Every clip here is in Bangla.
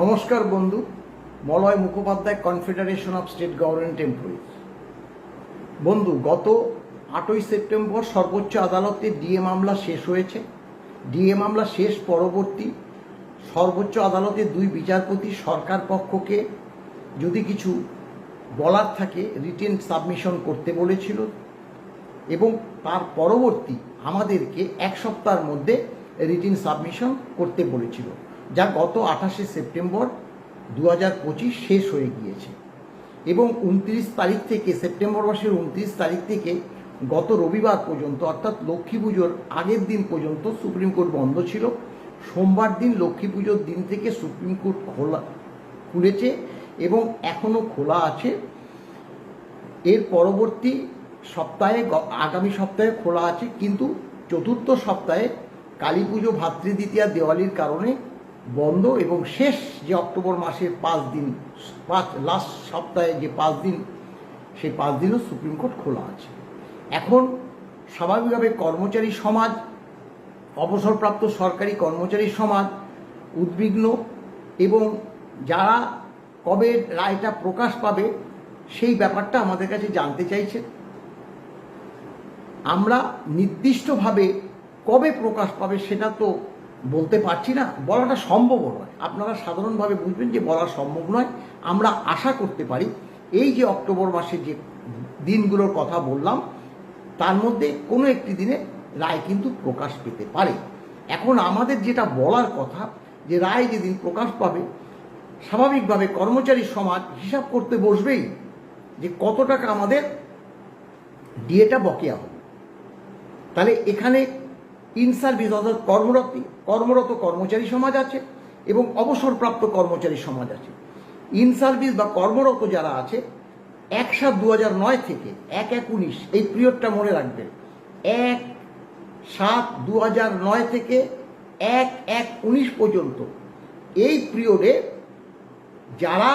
নমস্কার বন্ধু, Malay Mukhopadhyay confederation of state government employees বন্ধু, গত আটই সেপ্টেম্বর সর্বোচ্চ আদালতে ডিএ মামলা শেষ হয়েছে। ডিএ মামলা শেষ পরবর্তী সর্বোচ্চ আদালতে দুই বিচারপতি সরকার পক্ষকে যদি কিছু বলার থাকে রিটেন সাবমিশন করতে বলেছিল এবং তার পরবর্তী আমাদেরকে এক সপ্তাহের মধ্যে রিটেন সাবমিশন করতে বলেছিল। যা গত আঠাশে সেপ্টেম্বর দু হাজার পঁচিশ শেষ হয়ে গিয়েছে এবং উনত্রিশ তারিখ থেকে, সেপ্টেম্বর মাসের উনত্রিশ তারিখ থেকে গত রবিবার পর্যন্ত, অর্থাৎ লক্ষ্মী পুজোর আগের দিন পর্যন্ত সুপ্রিম কোর্ট বন্ধ ছিল। সোমবার দিন লক্ষ্মী পুজোর দিন থেকে সুপ্রিম কোর্ট খোলা, খুলেছে এবং এখনও খোলা আছে। এর পরবর্তী সপ্তাহে আগামী সপ্তাহে খোলা আছে, কিন্তু চতুর্থ সপ্তাহে কালী পুজো ভাতৃদ্বিতীয়া দেওয়ালির কারণে বন্ধ এবং শেষ যে অক্টোবর মাসের পাঁচ দিন, পাঁচ লাস্ট সপ্তাহে যে পাঁচ দিন, সেই পাঁচ দিনও সুপ্রিম কোর্ট খোলা আছে। এখন স্বাভাবিকভাবে কর্মচারী সমাজ, অবসরপ্রাপ্ত সরকারি কর্মচারী সমাজ, উদ্বিগ্ন এবং যারা কবে রায়টা প্রকাশ পাবে, সেই ব্যাপারটা আমাদের কাছে জানতে চাইছে। আমরা নির্দিষ্টভাবে কবে প্রকাশ পাবে সেটা তো বলতে পারছি না, বলাটা সম্ভব নয়। আপনারা সাধারণভাবে বুঝবেন যে বলা সম্ভব নয়। আমরা আশা করতে পারি, এই যে অক্টোবর মাসে যে দিনগুলোর কথা বললাম, তার মধ্যে কোনো একটি দিনে রায় কিন্তু প্রকাশ পেতে পারে। এখন আমাদের যেটা বলার কথা, যে রায় যেদিন প্রকাশ পাবে, স্বাভাবিকভাবে কর্মচারী সমাজ হিসাব করতে বসবেই যে কত টাকা আমাদের ডিএটা বকেয়া হবে। তাহলে এখানে ইন সার্ভিস অর্থাৎ কর্মরত কর্মরত কর্মচারী সমাজ আছে এবং অবসরপ্রাপ্ত কর্মচারী সমাজ আছে। ইন সার্ভিস বা কর্মরত যারা আছে, এক সাত দু নয় থেকে এক এক উনিশ, এই পিরিয়ডটা মনে রাখবেন, এক সাত দু নয় থেকে এক এক উনিশ পর্যন্ত, এই পিরিয়ডে যারা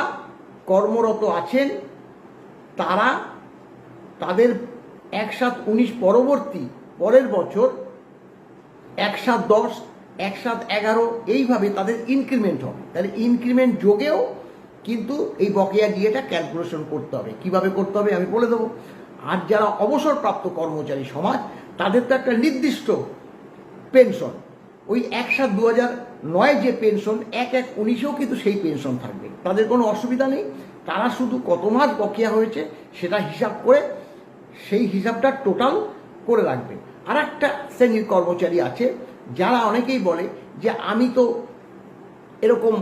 কর্মরত আছেন, তারা তাদের এক সাত উনিশ পরবর্তী, পরের বছর এক সাত দশ, এক সাত এগারো, এইভাবে তাদের ইনক্রিমেন্ট হবে। তাহলে ইনক্রিমেন্ট যোগেও কিন্তু এই বকেয়া ডিএটা ক্যালকুলেশন করতে হবে। কীভাবে করতে হবে আমি বলে দেবো। আর যারা অবসরপ্রাপ্ত কর্মচারী সমাজ, তাদের তো একটা নির্দিষ্ট পেনশন ওই এক সাত দু হাজার নয় যে পেনশন এক এক উনিশেও কিন্তু সেই পেনশন থাকবে। তাদের কোনো অসুবিধা নেই। তারা শুধু কত মাস বকেয়া হয়েছে সেটা হিসাব করে সেই হিসাবটা টোটাল করে রাখবে। আর একটা শ্রেণির কর্মচারী আছে, যারা অনেকেই বলে যে আমি তো এরকম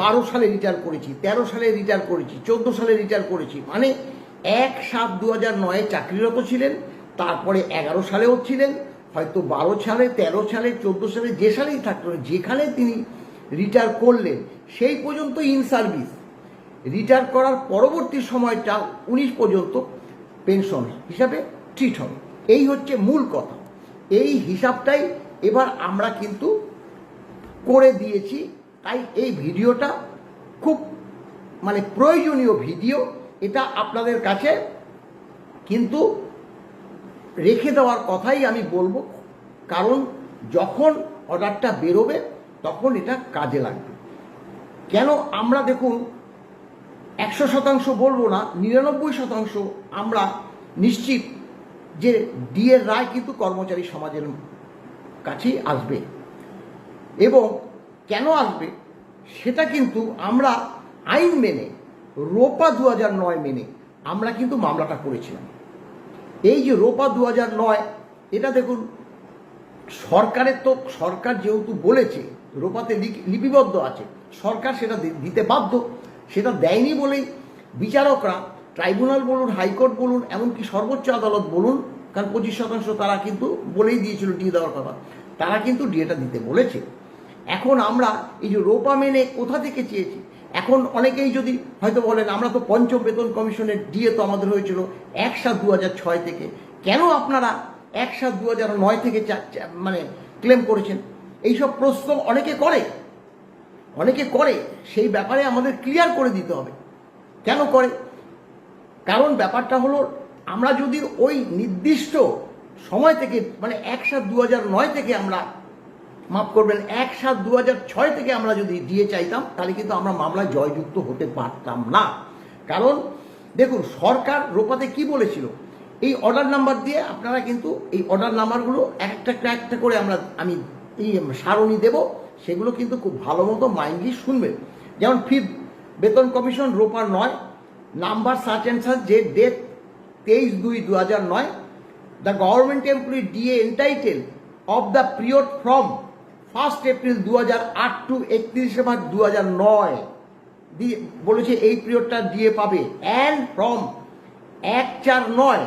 বারো সালে রিটায়ার করেছি, তেরো সালে রিটায়ার করেছি, চোদ্দ সালে রিটায়ার করেছি মানে এক সাত দু হাজার নয়ে চাকরিরত ছিলেন, তারপরে এগারো সালেও ছিলেন, হয়তো বারো সালে, তেরো সালে, চোদ্দ সালে, যে সালেই থাকলেন যেখানে তিনি রিটায়ার করলেন, সেই পর্যন্ত ইন সার্ভিস রিটায়ার করার পরবর্তী সময়টা উনিশ পর্যন্ত পেনশন হিসাবে ট্রিট হবে। এই হচ্ছে মূল কথা। এই হিসাবটাই এবার আমরা কিন্তু করে দিয়েছি। তাই এই ভিডিওটা খুব মানে প্রয়োজনীয় ভিডিও, এটা আপনাদের কাছে কিন্তু রেখে দেওয়ার কথাই আমি বলব। কারণ যখন অর্ডারটা বেরোবে, তখন এটা কাজে লাগবে। কেন আমরা দেখুন, একশো শতাংশ বলব না, নিরানব্বই শতাংশ আমরা নিশ্চিত যে ডিএর রায় কিন্তু কর্মচারী সমাজের কাছেই আসবে। এবং কেন আসবে? সেটা কিন্তু আমরা আইন মেনে, রোপা দু নয় মেনে আমরা কিন্তু মামলাটা করেছিলাম। এই যে রোপা দু নয়, এটা দেখুন, সরকারের তো, সরকার যেহেতু বলেছে, রোপাতে লিপিবদ্ধ আছে, সরকার সেটা দিতে বাধ্য, সেটা দেয়নি বলেই বিচারকরা ট্রাইব্যুনাল বলুন, হাইকোর্ট বলুন, এমনকি সর্বোচ্চ আদালত বলুন, কারণ পঁচিশ শতাংশ তারা কিন্তু বলেই দিয়েছিল ডিএ দেওয়ার কথা তারা কিন্তু ডিএটা দিতে বলেছে। এখন আমরা এই যে রোপা মেনে কোথা থেকে চেয়েছি? এখন অনেকেই যদি হয়তো বলেন, আমরা তো পঞ্চম বেতন কমিশনের ডিএ তো আমাদের হয়েছিল এক সাত দু ছয় থেকে। কেন আপনারা এক সাত দু নয় থেকে মানে ক্লেম করেছেন? এইসব প্রশ্ন অনেকে করে। অনেকে করে। সেই ব্যাপারে আমাদের ক্লিয়ার করে দিতে হবে। কেন করে? কারণ ব্যাপারটা হলো, আমরা যদি ওই নির্দিষ্ট সময় থেকে মানে এক সাত দু নয় থেকে আমরা মাফ করবেন, এক সাত দু ছয় থেকে আমরা যদি দিয়ে চাইতাম, তাহলে কিন্তু আমরা মামলায় জয়যুক্ত হতে পারতাম না। কারণ দেখুন, সরকার রোপাতে কি বলেছিল? এই অর্ডার নাম্বার দিয়ে আপনারা কিন্তু এই অর্ডার নাম্বারগুলো একটা একটা একটা করে আমরা, আমি এই সারণী দেব, সেগুলো কিন্তু খুব ভালো মতো মাইন্ডলি শুনবেন। যেমন ফিফ বেতন কমিশন রোপার নয় নাম্বার সার্চ অ্যান্ড সার্চ যে ডেট তেইশ দুই দু হাজার নয়, the government employee DA entitle of the period from first April দু হাজার আট টু একত্রিশে মার্চ দু হাজার নয়। দিয়ে বলেছে এই পিরিয়ডটা ডিএ পাবে। অ্যান্ড ফ্রম এক চার নয়।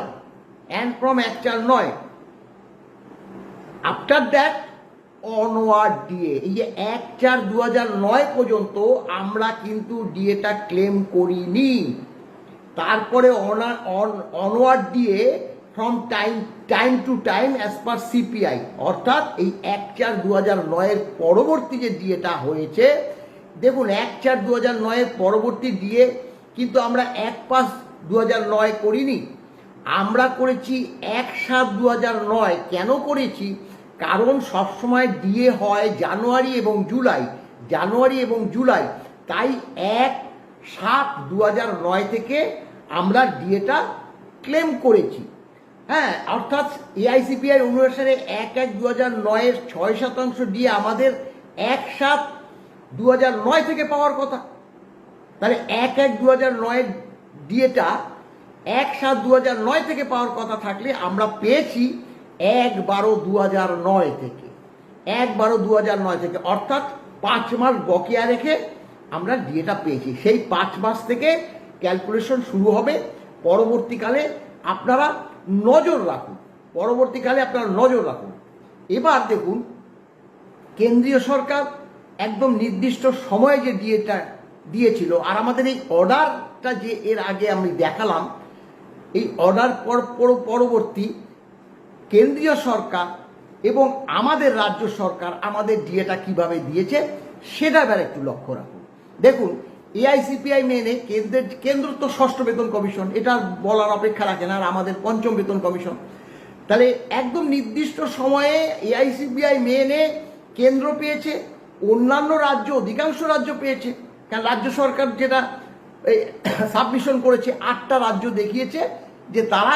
অ্যান্ড ফ্রম এক চার নয়। After that, onward DA. এই যে এক চার দু হাজার নয় পর্যন্ত আমরা কিন্তু ডিএটা ক্লেম করিনি। তারপরে অনওয়ার্ড দিয়ে from time time to time as per CPI অর্থাৎ এই এক চার দু হাজার নয়ের পরবর্তী যে ডিএটা হয়েছে, দেখুন, এক চার দু হাজার নয়ের পরবর্তী ডিএ কিন্তু আমরা এক পাঁচ দু হাজার নয় করিনি। আমরা করেছি এক সাত দু হাজার নয়। কেন করেছি? কারণ সবসময় ডিএ হয় জানুয়ারি এবং জুলাই। জানুয়ারি এবং জুলাই। তাই এক সাত দু নয় থেকে আমরা ডিএটা ক্লেম করেছি। হ্যাঁ অর্থাৎ এআইসিপিআই অনুসারে এক এক দু হাজার নয়ের ছয় শতাংশ ডিএ আমাদের এক সাত দু হাজার নয় থেকে পাওয়ার কথা। তাহলে এক এক দু হাজার নয়ের ডিএটা এক সাত দু হাজার নয় থেকে পাওয়ার কথা থাকলে আমরা পেয়েছি এক বারো দু হাজার নয় থেকে। এক বারো দু হাজার নয় থেকে। অর্থাৎ পাঁচ মাস বকেয়া রেখে আমরা ডিএটা পেয়েছি। সেই পাঁচ মাস থেকে ক্যালকুলেশন শুরু হবে। পরবর্তীকালে আপনারা নজর রাখুন। পরবর্তীকালে আপনারা নজর রাখুন। এবার দেখুন, কেন্দ্রীয় সরকার একদম নির্দিষ্ট সময়ে যে ডিএটা দিয়েছিল আর আমাদের এই অর্ডারটা যে এর আগে আমি দেখালাম, এই অর্ডার পর পর- পরবর্তী কেন্দ্রীয় সরকার এবং আমাদের রাজ্য সরকার আমাদের ডিএটা কীভাবে দিয়েছে, সেটা একটু লক্ষ্য রাখুন। দেখুন এআইসিপিআই মেনে কেন্দ্রের কেন্দ্র তো ষষ্ঠ বেতন কমিশন, এটা বলার অপেক্ষা রাখে না, আর আমাদের পঞ্চম বেতন কমিশন। তাহলে একদম নির্দিষ্ট সময়ে এআইসিপিআই মেনে কেন্দ্র পেয়েছে, অন্যান্য রাজ্য, অধিকাংশ রাজ্য পেয়েছে। কারণ রাজ্য সরকার যেটা সাবমিশন করেছে, আটটা রাজ্য দেখিয়েছে যে তারা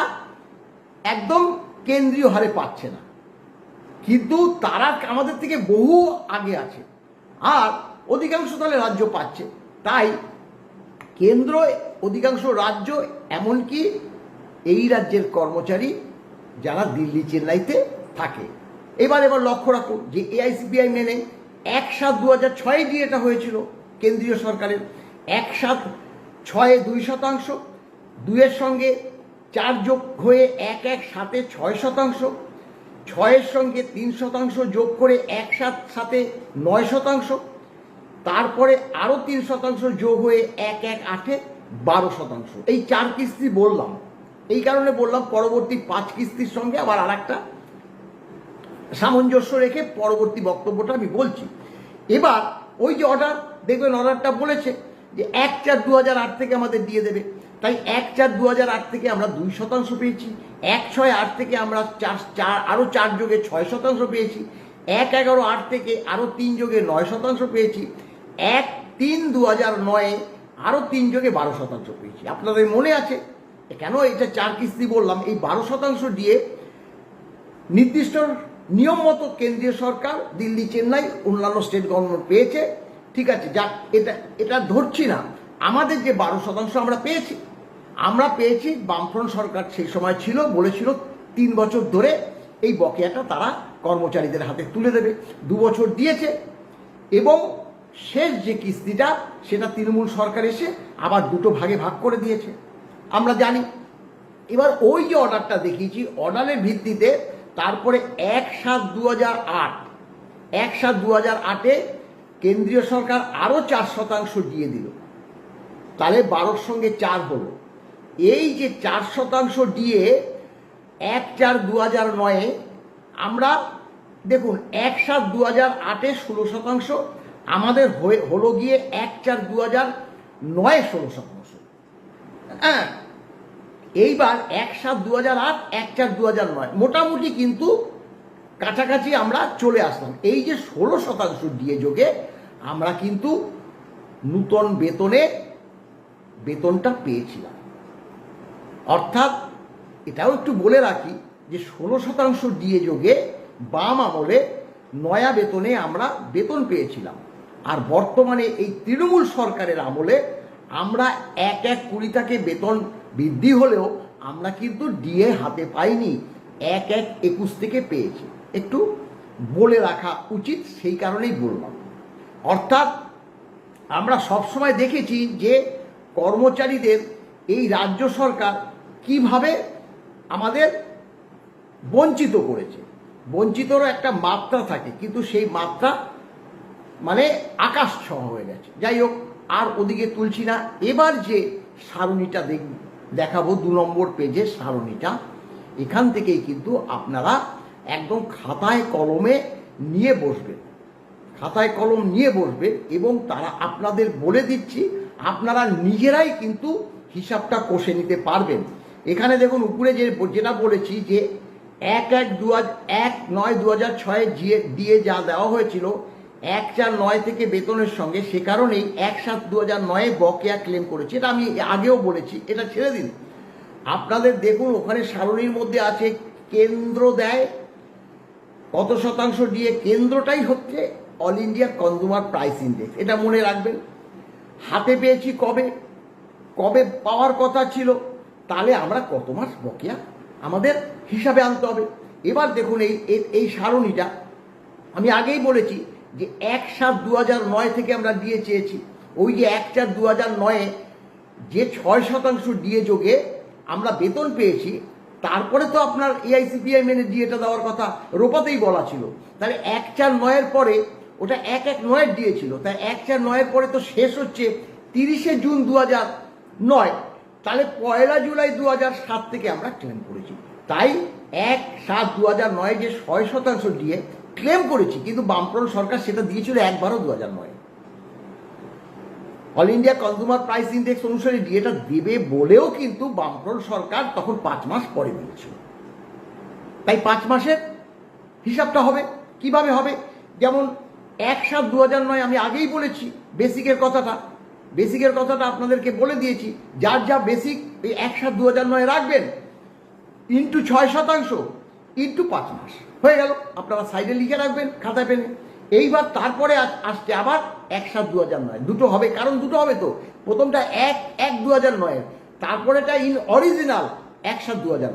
একদম কেন্দ্রীয় হারে পাচ্ছে না। কিন্তু তারা আমাদের থেকে বহু আগে আছে। আর অধিকাংশ তাহলে রাজ্য পাচ্ছে। তাই কেন্দ্র, অধিকাংশ রাজ্য, এমনকি এই রাজ্যের কর্মচারী যারা দিল্লি, চেন্নাইতে থাকে। এবার এবার লক্ষ্য রাখুন যে এআইসিপিআই মেনে এক সাত দু হাজার ছয়ে দিয়ে এটা হয়েছিল কেন্দ্রীয় সরকারের। এক সাত ছয়ে, দুই শতাংশ, দুইয়ের সঙ্গে চার যোগ হয়ে এক এক, সাতে ছয় শতাংশ, ছয়ের সঙ্গে তিন শতাংশ যোগ করে এক, সাত সাথে নয় শতাংশ। তারপরে আরও তিন শতাংশ যোগ হয়ে এক এক, আটে বারো শতাংশ। এই চার কিস্তি বললাম। এই কারণে বললাম পরবর্তী পাঁচ কিস্তির সঙ্গে আবার আর একটা সামঞ্জস্য রেখে পরবর্তী বক্তব্যটা আমি বলছি। এবার ওই যে অর্ডার দেখবেন অর্ডারটা বলেছে যে এক চার দু আট থেকে আমাদের দিয়ে দেবে। তাই এক চার দু আট থেকে আমরা দুই শতাংশ পেয়েছি। এক ছয় আট থেকে আমরা চার চার আরও চার যোগে ছয় শতাংশ পেয়েছি। এক এগারো আট থেকে আরও তিন যোগে নয় শতাংশ পেয়েছি। এক তিন দু হাজার নয়ে, আরও তিন যোগে বারো শতাংশ পেয়েছি। আপনাদের মনে আছে? কেন এটা চার কিস্তি বললাম? এই বারো শতাংশ দিয়ে নির্দিষ্ট নিয়ম মতো কেন্দ্রীয় সরকার দিল্লি, চেন্নাই, অন্যান্য স্টেট গভর্নমেন্ট পেয়েছে। ঠিক আছে, যাক, এটা এটা ধরছি না। আমাদের যে বারো শতাংশ আমরা পেয়েছি আমরা পেয়েছি, বামফ্রন্ট সরকার সেই সময় ছিল, বলেছিল তিন বছর ধরে এই বকেয়াটা তারা কর্মচারীদের হাতে তুলে দেবে। দু বছর দিয়েছে এবং শেষ যে কিস্তিটা, সেটা তৃণমূল সরকার এসে আবার দুটো ভাগে ভাগ করে দিয়েছে। আমরা জানি। এবার ওই যে অর্ডারটা দেখিয়েছি, অর্ডারের ভিত্তিতে তারপরে এক সাত দু হাজার আট, এক সাত দু হাজার আটে কেন্দ্রীয় সরকার আরও চার শতাংশ দিয়ে দিল। তাহলে বারোর সঙ্গে চার হলো। এই যে চার শতাংশ দিয়ে এক চার দু হাজার নয়ে, আমরা দেখুন, এক সাত দু হাজার আটে ষোলো শতাংশ আমাদের হয়ে হলো গিয়ে এক চার দু হাজার নয় ষোলো শতাংশ হ্যাঁ? এইবার এক সাত দু হাজার আট, এক চার দু হাজার নয়। মোটামুটি কিন্তু কাছাকাছি আমরা চলে আসলাম। এই যে ষোলো শতাংশ ডিএ যোগে আমরা কিন্তু নূতন বেতনে বেতনটা পেয়েছিলাম। অর্থাৎ এটাও একটু বলে রাখি যে ষোলো শতাংশ ডিএ যোগে বাম আমলে নয়া বেতনে আমরা বেতন পেয়েছিলাম। আর বর্তমানে এই তৃণমূল সরকারের আমলে আমরা এক এক কুড়ি থেকে বেতন বৃদ্ধি হলেও আমরা কিন্তু ডিএ হাতে পাইনি, এক এক একুশ থেকে পেয়েছি। একটু বলে রাখা উচিত, সেই কারণেই বললাম। অর্থাৎ আমরা সবসময় দেখেছি যে কর্মচারীদের এই রাজ্য সরকার কীভাবে আমাদের বঞ্চিত করেছে। বঞ্চিতরও একটা মাত্রা থাকে, কিন্তু সেই মাত্রা মানে আকাশ ছোঁয়া হয়ে গেছে। যাই হোক, আর ওদিকে তুলছি না। এবার যে সারণীটা দেখ, দেখাবো দু নম্বর পেজের সারণীটা। এখান থেকেই কিন্তু আপনারা একদম খাতায় কলমে নিয়ে বসবেন। খাতায় কলম নিয়ে বসবেন এবং তারা আপনাদের বলে দিচ্ছি, আপনারা নিজেরাই কিন্তু হিসাবটা কষে নিতে পারবেন। এখানে দেখুন, উপরে যে যেটা বলেছি যে এক এক দু এক নয় দু হাজার ছয়ে দিয়ে যা দেওয়া হয়েছিল এক চার নয় থেকে বেতনের সঙ্গে সে কারণেই এক সাত দু হাজার নয়ে বকেয়া ক্লেম করেছে। এটা আমি আগেও বলেছি, এটা ছেড়ে দিন। আপনাদের দেখুন, ওখানে সারণীর মধ্যে আছে কেন্দ্র দেয়, কত শতাংশ দিয়ে কেন্দ্রটাই হচ্ছে all India consumer price index এটা মনে রাখবেন। হাতে পেয়েছি কবে? কবে পাওয়ার কথা ছিল? তাহলে আমরা কত মাস বকেয়া আমাদের হিসাবে আনতে হবে। এবার দেখুন এই, এই- সারণীটা, আমি আগেই বলেছি যে এক সাত দু নয় থেকে আমরা দিয়ে চেয়েছি। ওই যে এক চার দু নয়ে যে ছয় শতাংশ ডিএ যোগে আমরা বেতন পেয়েছি, তারপরে তো আপনার এআইসিপিআই মেনে ডিএটা দেওয়ার কথা রোপাতেই বলা ছিল। তাহলে এক চার নয়ের পরে ওটা এক এক নয়ের ডিএ ছিল তাই এক চার নয়ের পরে তো শেষ হচ্ছে তিরিশে জুন দু নয়। তাহলে পয়লা জুলাই দু সাত থেকে আমরা ক্লেম করেছি। তাই এক সাত দু নয় যে ছয় শতাংশ দিয়ে ক্লেম করেছি, কিন্তু বামফ্রন্ট সরকার সেটা দিয়েছিল একবারও দু হাজার নয়। All India consumer price index অনুসারে ডিএটা দেবে বলেও কিন্তু বামফ্রন্ট সরকার তখন পাঁচ মাস পরে দিয়েছিল তাই পাঁচ মাসের হিসাবটা হবে, কীভাবে হবে? যেমন এক সাত দু হাজার নয় আমি আগেই বলেছি বেসিকের কথাটা। বেসিকের কথাটা আপনাদেরকে বলে দিয়েছি, যার যা বেসিক এই এক সাত দু হাজার নয় রাখবেন, ইন্টু ছয় শতাংশ ইন্টু পাঁচ মাস। হয়ে গেল, আপনারা সাইডে লিখে রাখবেন, খাতায় পেনে। এইবার তারপরে আস- আসছে আবার এক সাত দু হাজার নয়। দুটো হবে, কারণ দুটো হবে তো। প্রথমটা এক এক দু হাজার নয়ের, তারপরেটা ইন অরিজিনাল এক সাত দু হাজার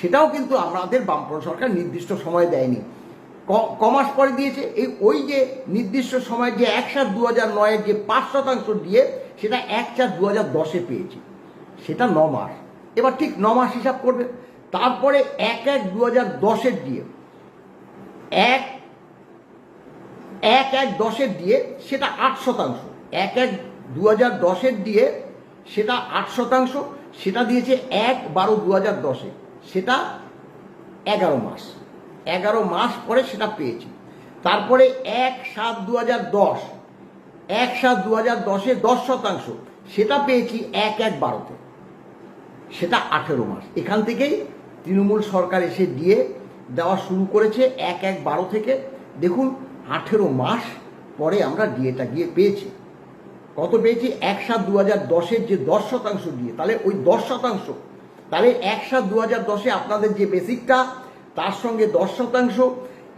সেটাও কিন্তু আমাদের বামপন সরকার নির্দিষ্ট সময় দেয়নি। কমাস পরে দিয়েছে, এই ওই যে নির্দিষ্ট সময় যে এক সাত দু হাজার নয়ের যে পাঁচ শতাংশ দিয়ে, সেটা এক চার দু হাজার দশে পেয়েছি। সেটা ন মাস। এবার ঠিক ন মাস হিসাব করবে। তারপরে এক এক দু হাজার দশের দিয়ে, এক এক এক দশের দিয়ে সেটা আট শতাংশ, এক এক দু হাজার দশের দিয়ে সেটা আট শতাংশ, সেটা দিয়েছে এক বারো দু হাজার দশে, সেটা এগারো মাস এগারো মাস পরে সেটা পেয়েছি। তারপরে এক সাত দু হাজার দশ, এক সাত দু হাজার দশে দশ শতাংশ, সেটা পেয়েছি এক এক বারোতে, সেটা আঠেরো মাস, এখান থেকেই তৃণমূল সরকার এসে দিয়ে দেওয়া শুরু করেছে এক এক বারো থেকে। দেখুন, আঠেরো মাস পরে আমরা ডিএটা গিয়ে পেয়েছি। কত পেয়েছি? এক সাত দু হাজার দশের যে দশ শতাংশ দিয়ে। তাহলে ওই দশ শতাংশ। তাহলে এক সাত দু হাজার দশে আপনাদের যে বেসিকটা, তার সঙ্গে দশ শতাংশ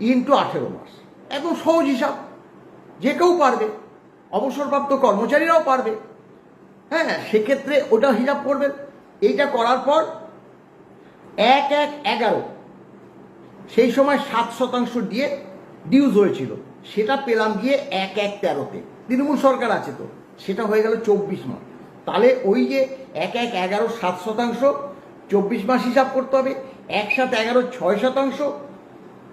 ইন্টু আঠেরো মাস। একদম সহজ হিসাব। যে কেউ পারবে। অবসরপ্রাপ্ত কর্মচারীরাও পারবে। হ্যাঁ সেক্ষেত্রে ওটা হিসাব করবেন। এইটা করার পর এক এক এগারো। সেই সময় সাত শতাংশ দিয়ে ডিউজ হয়েছিল। সেটা পেলাম গিয়ে এক এক তেরোতে। তৃণমূল সরকার আছে তো, সেটা হয়ে গেল চব্বিশ মাস। তাহলে ওই যে এক এক এগারো সাত শতাংশ, চব্বিশ মাস হিসাব করতে হবে। এক সাত এগারো ছয় শতাংশ,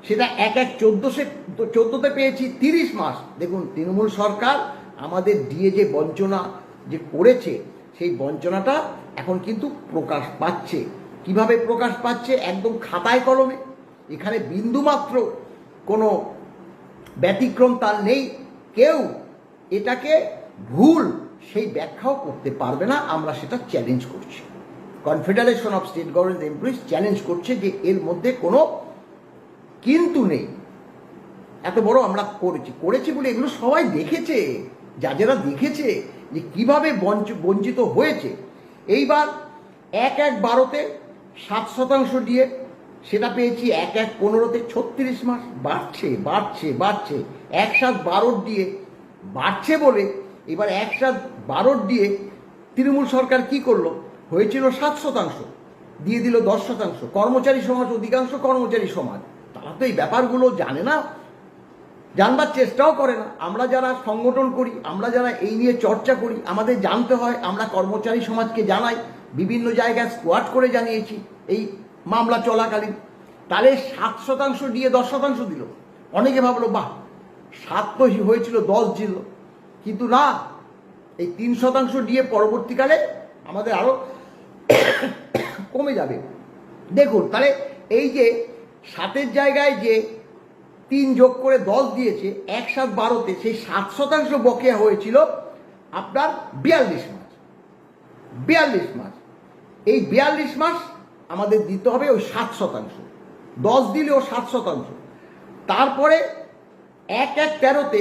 সেটা এক এক চোদ্দোশে চোদ্দোতে পেয়েছি তিরিশ মাস। দেখুন, তৃণমূল সরকার আমাদের দিয়ে যে বঞ্চনা যে করেছে, সেই বঞ্চনাটা এখন কিন্তু প্রকাশ পাচ্ছে। কীভাবে প্রকাশ পাচ্ছে একদম খাতায় কলমে? এখানে বিন্দুমাত্র কোনো ব্যতিক্রম তার নেই। কেউ এটাকে ভুল, সেই ব্যাখ্যাও করতে পারবে না। আমরা সেটা চ্যালেঞ্জ করছি। Confederation of state government employees challenge করছে যে এর মধ্যে কোনো কিন্তু নেই। এত বড় আমরা করেছি। করেছি বলে এগুলো সবাই দেখেছে যা যারা দেখেছে যে কীভাবে বঞ্চ- বঞ্চিত হয়েছে। এইবার এক এক বারোতে সাত শতাংশ দিয়ে সেটা পেয়েছি এক এক পনেরোতে ছত্রিশ মাস বাড়ছে বাড়ছে বাড়ছে। এক সাত বারোর দিয়ে বাড়ছে বলে এবার এক সাত বারোর দিয়ে তৃণমূল সরকার কি করল? হয়েছিল সাত শতাংশ, দিয়ে দিল দশ শতাংশ। কর্মচারী সমাজ অধিকাংশ কর্মচারী সমাজ। তারা তো এই ব্যাপারগুলো জানে না, জানবার চেষ্টাও করে না। আমরা যারা সংগঠন করি, আমরা যারা এই নিয়ে চর্চা করি, আমাদের জানতে হয়, আমরা কর্মচারী সমাজকে জানাই। বিভিন্ন জায়গায় স্কোয়াড করে জানিয়েছি, এই মামলা চলাকালীন। তাহলে সাত শতাংশ দিয়ে দশ শতাংশ দিল। অনেকে ভাবলো, বাহ, সাত তো হয়েছিল, দশ দিল। কিন্তু না, এই তিন শতাংশ দিয়ে পরবর্তীকালে আমাদের আরও কমে যাবে। দেখুন, তাহলে এই যে সাতের জায়গায় যে তিন যোগ করে দশ দিয়েছে, এক সাত বারোতে সেই সাত শতাংশ বকেয়া হয়েছিল আপনার বিয়াল্লিশ মাস বিয়াল্লিশ মাস এই বিয়াল্লিশ মাস আমাদের দিতে হবে ওই সাত শতাংশ। দশ দিলেও সাত শতাংশ। তারপরে এক এক তেরোতে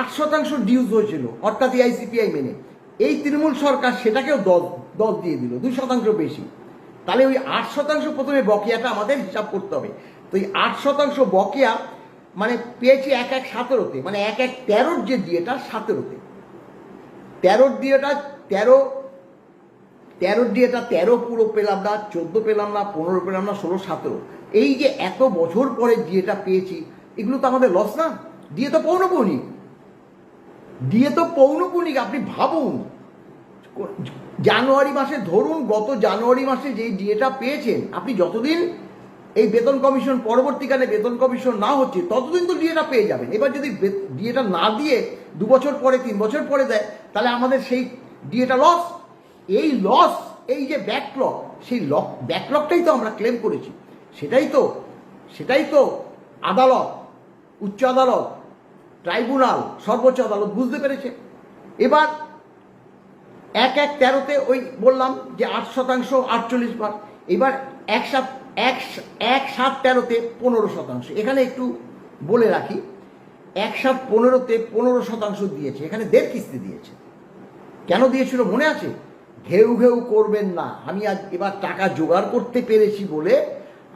আট শতাংশ ডিউজ হয়েছিল, অর্থাৎ আইসিপিআই মেনে। এই তৃণমূল সরকার সেটাকেও দশ দশ দিয়ে দিল, দুই শতাংশ বেশি। তাহলে ওই আট শতাংশ প্রথমে বকেয়াটা আমাদের হিসাব করতে হবে। তো এই আট শতাংশ বকেয়া মানে পেয়েছি এক এক সতেরোতে মানে এক এক তেরোর যে দিয়েটা সতেরোতে। তেরোর দিয়েটা তেরো তেরোর দিয়েটা তেরো পুরো পেলাম না, চোদ্দ পেলাম না, পনেরো পেলাম না, ষোলো, সতেরো। এই যে এত বছর পরে দিয়েটা পেয়েছি, এগুলো তো আমাদের লস না? দিয়ে তো পৌনপৌনিক দিয়ে তো পৌনপৌনিক আপনি ভাবুন। জানুয়ারি মাসে ধরুন, গত জানুয়ারি মাসে যেই ডিএটা পেয়েছেন, আপনি যতদিন এই বেতন কমিশন পরবর্তীকালে বেতন কমিশন না হচ্ছে, ততদিন তো ডিএটা পেয়ে যাবেন। এবার যদি ডিএটা না দিয়ে দু বছর পরে, তিন বছর পরে দেয়, তাহলে আমাদের সেই ডিএটা লস এই লস এই যে ব্যাকলগ সেই লক ব্যাকলগটাই তো আমরা ক্লেম করেছি। সেটাই তো সেটাই তো আদালত, উচ্চ আদালত ট্রাইব্যুনাল সর্বোচ্চ আদালত বুঝতে পেরেছে। এবার এক এক তেরোতে ওই বললাম যে আট শতাংশ, আটচল্লিশ বার। এবার এক সাত, এক এক সাত তেরোতে পনেরো শতাংশ। এখানে একটু বলে রাখি, এক সাত পনেরোতে পনেরো শতাংশ দিয়েছে। এখানে দেড় কিস্তি দিয়েছে। কেন দিয়েছিল মনে আছে? ঘেউ ঘেউ করবেন না। আমি আজ এবার টাকা জোগাড় করতে পেরেছি বলে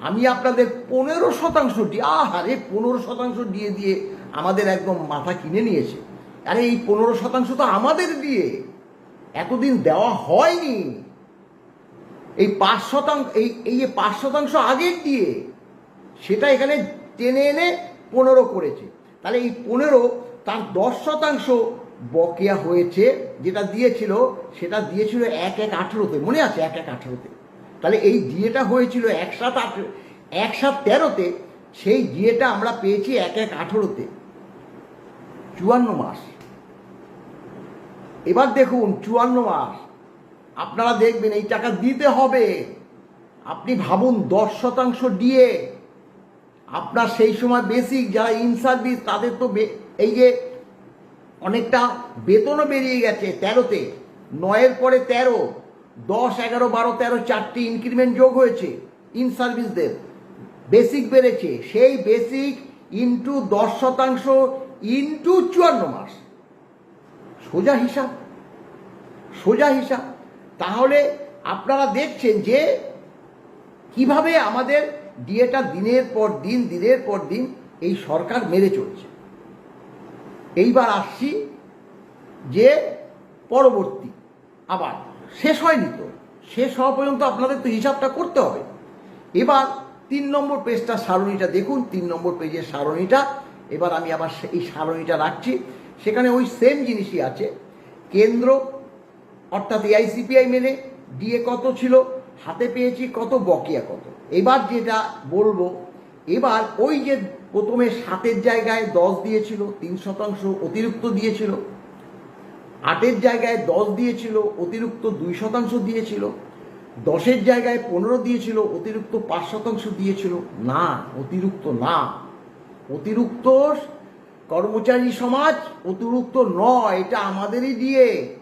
আমি আপনাদের পনেরো শতাংশ আহারে, পনেরো শতাংশ দিয়ে দিয়ে আমাদের একদম মাথা কিনে নিয়েছে। আরে এই পনেরো শতাংশ তো আমাদের দিয়ে। এতদিন দেওয়া হয়নি। এই পাঁচ শতাংশ, এই এই যে পাঁচ শতাংশ আগের দিয়ে, সেটা এখানে টেনে এনে পনেরো করেছে। তাহলে এই পনেরো, তার দশ শতাংশ বকেয়া হয়েছে, যেটা দিয়েছিল, সেটা দিয়েছিল এক এক আঠেরোতে, মনে আছে এক এক আঠেরোতে। তাহলে এই ডিএটা হয়েছিল এক সাত আঠেরো এক সাত তেরোতে, সেই ডিএটা আমরা পেয়েছি এক এক আঠেরোতে। চুয়ান্ন মাস। এবার দেখুন, চুয়ান্ন মাস। আপনারা দেখবেন এই টাকা দিতে হবে। আপনি ভাবুন, দশ শতাংশ দিয়ে। আপনার সেই সময় বেসিক যারা ইন সার্ভিস তাদের তো এই যে অনেকটা বেতনও বেরিয়ে গেছে তেরোতে। নয়ের পরে তেরো, দশ, এগারো, বারো, তেরো, চারটি ইনক্রিমেন্ট যোগ হয়েছে ইন সার্ভিসদের বেসিক বেড়েছে, সেই বেসিক ইন্টু দশ শতাংশ ইন্টু চুয়ান্ন মাস। সোজা হিসাব সোজা হিসাব। তাহলে আপনারা দেখছেন যে কীভাবে আমাদের ডিএটা দিনের পর দিন, দিনের পর দিন এই সরকার মেরে চলছে। এইবার আসছি যে পরবর্তী, আবার শেষ হয়নি তো, শেষ হওয়া পর্যন্ত আপনাদের তো হিসাবটা করতে হবে। এবার তিন নম্বর পেজটা সারণীটা দেখুন, তিন নম্বর পেজের সারণীটা, এবার আমি আবার এই সারণীটা রাখছি। সেখানে ওই সেম জিনিসই আছে। কেন্দ্র, অর্থাৎ এআইসিপিআই মেনে ডিএ কত ছিল, হাতে পেয়েছি কত, বকেয়া কত। এবার যেটা বলব এবার ওই যে প্রথমে সাতের জায়গায় দশ দিয়েছিল, তিন শতাংশ অতিরিক্ত দিয়েছিল। আটের জায়গায় দশ দিয়েছিল, অতিরিক্ত দুই শতাংশ দিয়েছিল। দশের জায়গায় পনেরো দিয়েছিল, অতিরিক্ত পাঁচ শতাংশ দিয়েছিল। না, অতিরিক্ত না। অতিরিক্ত কর্মচারী সমাজ অতিরিক্ত নয়, এটা আমাদেরই দিয়ে।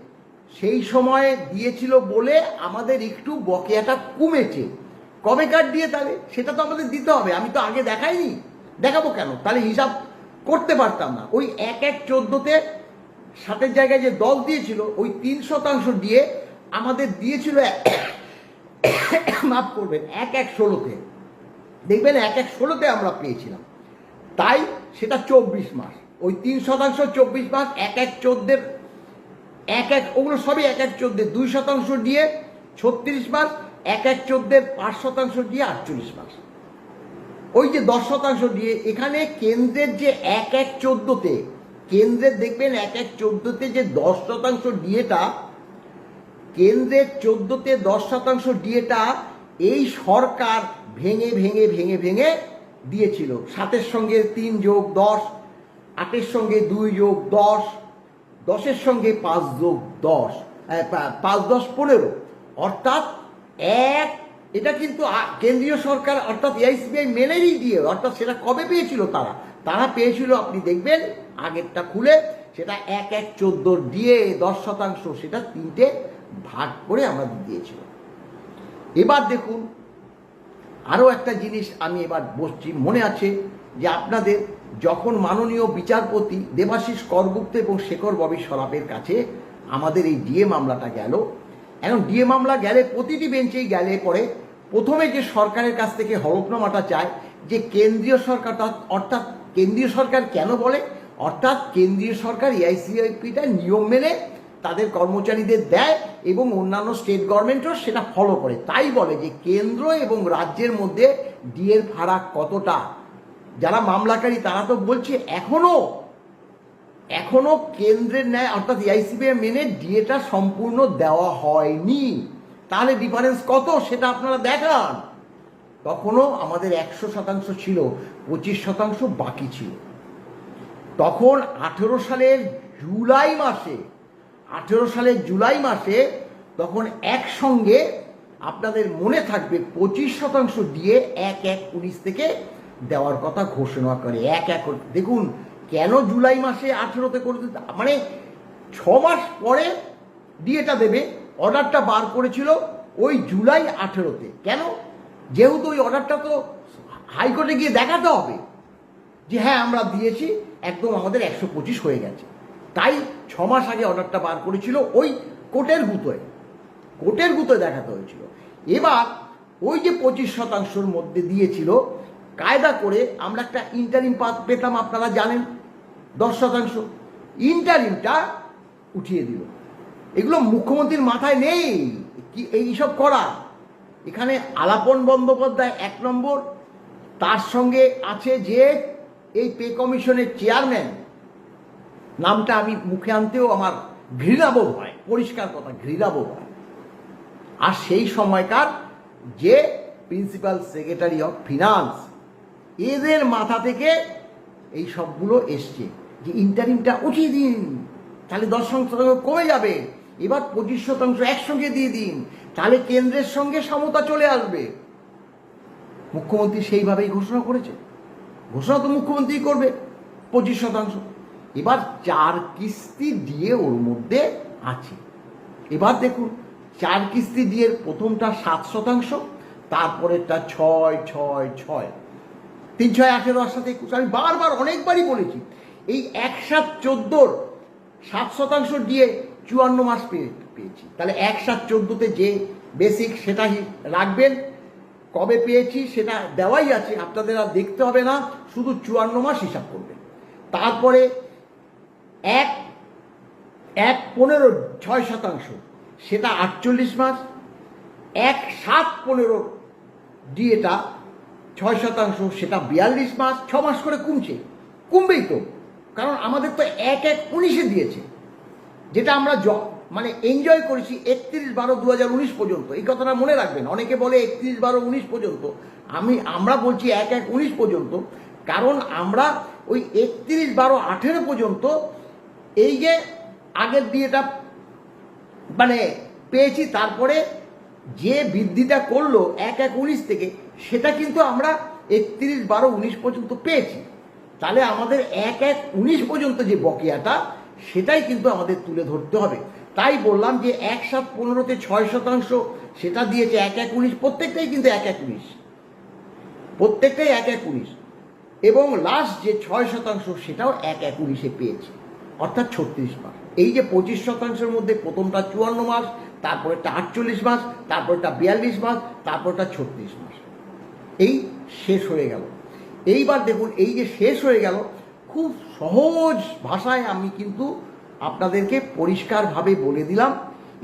সেই সময়ে দিয়েছিল বলে আমাদের একটু বকেয়াটা কমেছে। কবে কার দিয়ে তাহলে? সেটা তো আমাদের দিতে হবে। আমি তো আগে দেখাইনি। দেখাবো কেন? তাহলে হিসাব করতে পারতাম না। ওই এক এক চোদ্দোতে সাতের জায়গায় যে দল দিয়েছিল, ওই তিন শতাংশ দিয়ে আমাদের দিয়েছিল মাফ করবেন, এক এক ষোলোতে। দেখবেন এক এক ষোলোতে আমরা পেয়েছিলাম। তাই সেটা চব্বিশ মাস। ওই তিন শতাংশ চব্বিশ মাস, এক এক চোদ্দের, এক এক, ওগুলো সবই এক এক চোদ্দের। দুই শতাংশ দিয়ে ছত্রিশ মাস এক এক চোদ্দের পাঁচ শতাংশ দিয়ে আটচল্লিশ মাস ওই যে দশ শতাংশ দিয়ে এখানে কেন্দ্রের যে এক এক চোদ্দতে, কেন্দ্রের দেখবেন এক এক চোদ্দোতে যে দশ শতাংশ ডিএটা কেন্দ্রের চোদ্দোতে দশ শতাংশ ডিএটা এই সরকার ভেঙে ভেঙে ভেঙে ভেঙে দিয়েছিল। সাতের সঙ্গে তিন যোগ দশ, আটের সঙ্গে দুই যোগ দশ, দশের সঙ্গে পাঁচ যোগ দশ পাঁচ দশ পনেরো। অর্থাৎ এক এটা কিন্তু কেন্দ্রীয় সরকার অর্থাৎ এআইসিবিআই মেনেই দিয়ে অর্থাৎ সেটা কবে পেয়েছিল তারা? তারা পেয়েছিল, আপনি দেখবেন, আগেরটা খুলে, সেটা এক এক চোদ্দোর দিয়ে দশ শতাংশ, সেটা তিনটে ভাগ করে আমরা দিয়েছিল এবার দেখুন, আরও একটা জিনিস আমি এবার বসছি, মনে আছে যে আপনাদের যখন মাননীয় বিচারপতি দেবাশিস করগুপ্ত এবং শেখর ববি সরাপের কাছে আমাদের এই ডিএ মামলাটা গেল এখন ডিএ মামলা গেলে, প্রতিটি বেঞ্চেই গেলে পরে প্রথমে যে সরকারের কাছ থেকে হলফনামাটা চায়, যে কেন্দ্রীয় সরকার অর্থাৎ কেন্দ্রীয় সরকার কেন বলে? অর্থাৎ কেন্দ্রীয় সরকার এআইসিআইপিটা নিয়ম মেনে তাদের কর্মচারীদের দেয় এবং অন্যান্য স্টেট গভর্নমেন্টও সেটা ফলো করে। তাই বলে যে কেন্দ্র এবং রাজ্যের মধ্যে ডিএর ফারাক কতটা? যারা মামলাকারী, তারা তো বলছে এখনও এখনও কেন্দ্রের ন্যায়, অর্থাৎ এআইসিবি মেনে ডিএটা সম্পূর্ণ দেওয়া হয়নি। তাহলে ডিফারেন্স কত সেটা আপনারা দেখান। তখনও আমাদের একশো শতাংশ ছিল, পঁচিশ শতাংশ বাকি ছিল। তখন আঠেরো সালের জুলাই মাসে, আঠেরো সালের জুলাই মাসে তখন একসঙ্গে আপনাদের মনে থাকবে পঁচিশ শতাংশ দিয়ে এক এক উনিশ থেকে দেওয়ার কথা ঘোষণা করে, এক এক। দেখুন কেন জুলাই মাসে আঠেরোতে করে দিতে? মানে ছ মাস পরে ডিএটা দেবে, অর্ডারটা বার করেছিল ওই জুলাই আঠেরোতে। কেন? যেহেতু ওই অর্ডারটা তো হাইকোর্টে গিয়ে দেখাতে হবে যে হ্যাঁ আমরা দিয়েছি, একদম আমাদের একশো পঁচিশ হয়ে গেছে। তাই ছ মাস আগে অর্ডারটা বার করেছিল ওই কোর্টের গুতোয়। কোর্টের গুতোয় দেখাতে হয়েছিল। এবার ওই যে পঁচিশ শতাংশের মধ্যে দিয়েছিল, কায়দা করে আমরা একটা ইন্টারিম পেতাম, আপনারা জানেন। দশ শতাংশ। ইন্টারিমটা উঠিয়ে দিল। এগুলো মুখ্যমন্ত্রীর মাথায় নেই। কি এইসব করা? এখানে আলাপন বন্দ্যোপাধ্যায় এক নম্বর। তার সঙ্গে আছে যে এই পে কমিশনের চেয়ারম্যান। নামটা আমি মুখে আনতেও আমার ঘৃণাবোধ হয়, পরিষ্কার কথা, ঘৃণাবোধ হয়। আর সেই সময়কার যে প্রিন্সিপাল সেক্রেটারি অফ ফিনান্স, এদের মাথা থেকে এই সবগুলো এসছে। যে ইন্টারিমটা উঠিয়ে দিন। তাহলে দশ শতাংশ কমে যাবে। এবার পঁচিশ শতাংশ একসঙ্গে দিয়ে দিন। তাহলে কেন্দ্রের সঙ্গে সমতা চলে আসবে। মুখ্যমন্ত্রী সেইভাবেই ঘোষণা করেছে। ঘোষণা তো মুখ্যমন্ত্রী করবে, পঁচিশ শতাংশ। এবার চার কিস্তি দিয়ে ওর মধ্যে আছে। এবার দেখুন, চার কিস্তি দিয়ে প্রথমটা সাত শতাংশ, তারপরেরটা ছয় ছয় ছয়। তিন, ছয় আঠেরো আর সাথে একুশ। আমি বারবার, অনেকবারই বলেছি এই এক সাত চোদ্দোর সাত শতাংশ দিয়ে চুয়ান্ন মাস পেয়ে, পেয়েছি। তাহলে এক সাত চোদ্দোতে যে বেসিক সেটাই রাখবেন। কবে পেয়েছি সেটা দেওয়াই আছে, আপনাদের আর দেখতে হবে না, শুধু চুয়ান্ন মাস হিসাব করবেন। তারপরে এক এক পনেরো ছয় শতাংশ, সেটা আটচল্লিশ মাস এক সাত পনেরো ডিএটা ছয় শতাংশ, সেটা বিয়াল্লিশ মাস ছ মাস করে কমছে। কমবেই তো। কারণ আমাদের তো এক এক উনিশে দিয়েছে। যেটা আমরা মানে এনজয় করেছি একত্রিশ বারো দু পর্যন্ত। এই কথাটা মনে রাখবেন, অনেকে বলে একত্রিশ বারো উনিশ পর্যন্ত। আমি, আমরা বলছি এক এক উনিশ পর্যন্ত। কারণ আমরা ওই একত্রিশ বারো আঠেরো পর্যন্ত এই যে আগের দিয়েটা মানে পেয়েছি, তারপরে যে বৃদ্ধিটা করল এক এক উনিশ থেকে, সেটা কিন্তু আমরা একত্রিশ বারো উনিশ পর্যন্ত পেয়েছি। তাহলে আমাদের এক এক উনিশ পর্যন্ত যে বকেয়াটা, সেটাই কিন্তু আমাদের তুলে ধরতে হবে। তাই বললাম যে এক সাত পনেরোতে ছয় শতাংশ, সেটা দিয়েছে এক এক উনিশ, প্রত্যেকটাই কিন্তু এক এক উনিশ। প্রত্যেকটাই এক এক উনিশ। এবং লাস্ট যে ছয় শতাংশ, সেটাও এক এক উনিশে পেয়েছে। অর্থাৎ ছত্রিশ মাস। এই যে পঁচিশ শতাংশের মধ্যে প্রথমটা চুয়ান্ন মাস তারপরেটা আটচল্লিশ মাস তারপরটা বিয়াল্লিশ মাস তারপরটা ছত্রিশ মাস। এই শেষ হয়ে গেল। এইবার দেখুন, এই যে শেষ হয়ে গেল, খুব সহজ ভাষায় আমি কিন্তু আপনাদেরকে পরিষ্কারভাবে বলে দিলাম।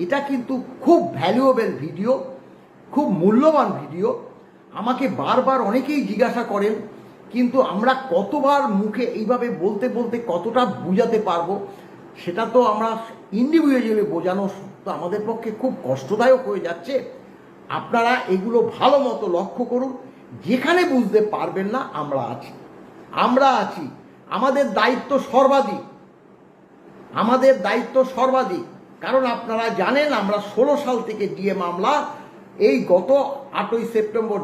এটা কিন্তু খুব ভ্যালুয়েবল ভিডিও খুব মূল্যবান ভিডিও আমাকে বারবার অনেকেই জিজ্ঞাসা করেন, কিন্তু আমরা কতবার মুখে এইভাবে বলতে বলতে কতটা বুঝাতে পারব? সেটা তো আমরা ইন্ডিভিজুয়ালি বোঝানো তো আমাদের পক্ষে খুব কষ্টদায়ক হয়ে যাচ্ছে। আপনারা এগুলো ভালো মতো লক্ষ্য করুন। যেখানে বুঝতে পারবেন না, আমরা আছি। আমরা আছি। আমাদের দায়িত্ব সর্বাধিক। আমাদের দায়িত্ব সর্বাধিক। কারণ আপনারা জানেন, আমরা ষোলো সাল থেকে ডিএ মামলা, এই গত আটই সেপ্টেম্বর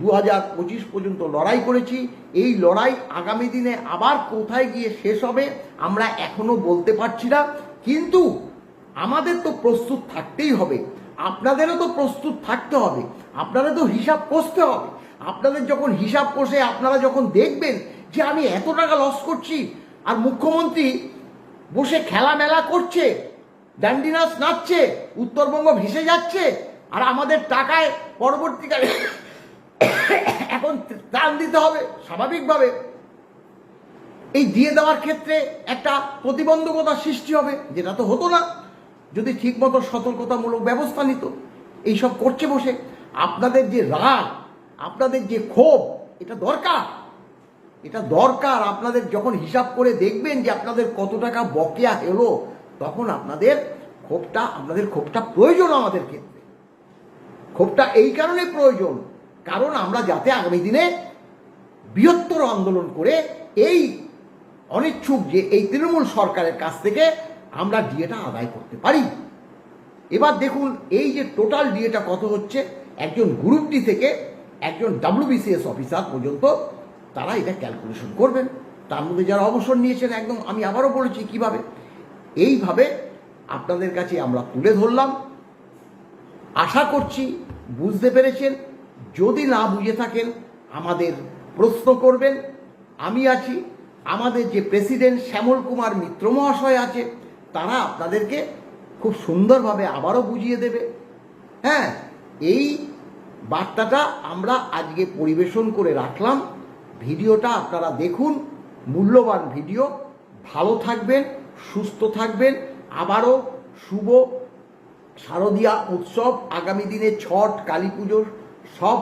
দু হাজার পঁচিশ পর্যন্ত লড়াই করেছি। এই লড়াই আগামী দিনে আবার কোথায় গিয়ে শেষ হবে, আমরা এখনও বলতে পারছি না। কিন্তু আমাদের তো প্রস্তুত থাকতেই হবে। আপনাদেরও তো প্রস্তুত থাকতে হবে। আপনাদের তো হিসাব কষতে হবে। আপনাদের যখন হিসাব কষে আপনারা যখন দেখবেন যে আমি এত টাকা লস করছি, আর মুখ্যমন্ত্রী বসে খেলা মেলা করছে ডান্ডিনাস নাচছে, উত্তরবঙ্গ ভেসে যাচ্ছে, আর আমাদের টাকায় পরবর্তীকালে এখন ত্রাণ দিতে হবে স্বাভাবিকভাবে। এই দিয়ে দেওয়ার ক্ষেত্রে একটা প্রতিবন্ধকতা সৃষ্টি হবে, যেটা তো হতো না। যদি ঠিকমতো সতর্কতামূলক ব্যবস্থা নিত, এইসব করছে বসে। আপনাদের যে রাগ আপনাদের যে ক্ষোভ, এটা দরকার। এটা দরকার আপনাদের যখন হিসাব করে দেখবেন যে আপনাদের কত টাকা বকেয়া এলো তখন আপনাদের ক্ষোভটা আপনাদের ক্ষোভটা প্রয়োজন আমাদের ক্ষেত্রে। ক্ষোভটা এই কারণে প্রয়োজন, কারণ আমরা যাতে আগামী দিনে বৃহত্তর আন্দোলন করে এই অনিচ্ছুক যে এই তৃণমূল সরকারের কাছ থেকে আমরা ডিএটা আদায় করতে পারি। এবার দেখুন, এই যে টোটাল ডিএটা কত হচ্ছে, একজন গ্রুপ ডি থেকে একজন ডাব্লিউবিসিএস অফিসার পর্যন্ত তারা এটা ক্যালকুলেশন করবেন। তার মধ্যে যারা অবসর নিয়েছেন একদম, আমি আবারও বলেছি কীভাবে। এইভাবে আপনাদের কাছে আমরা তুলে ধরলাম। আশা করছি বুঝতে পেরেছেন। যদি না বুঝে থাকেন, আমাদের প্রশ্ন করবেন। আমি আছি, আমাদের যে প্রেসিডেন্ট শ্যামল কুমার মিত্র মহাশয় আছে, তারা আপনাদেরকে খুব সুন্দরভাবে আবারও বুঝিয়ে দেবে। হ্যাঁ এই বার্তাটা আমরা আজকে পরিবেশন করে রাখলাম। ভিডিওটা আপনারা দেখুন, মূল্যবান ভিডিও। ভালো থাকবেন, সুস্থ থাকবেন। আবারও শুভ শারদীয়া উৎসব। আগামী দিনে ছট, কালী পুজোর সব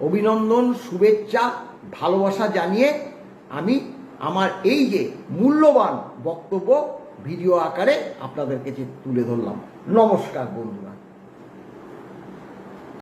অভিনন্দন, শুভেচ্ছা, ভালোবাসা জানিয়ে আমি আমার এই যে মূল্যবান বক্তব্য ভিডিও আকারে আপনাদের কাছে তুলে ধরলাম। নমস্কার বন্ধুরা।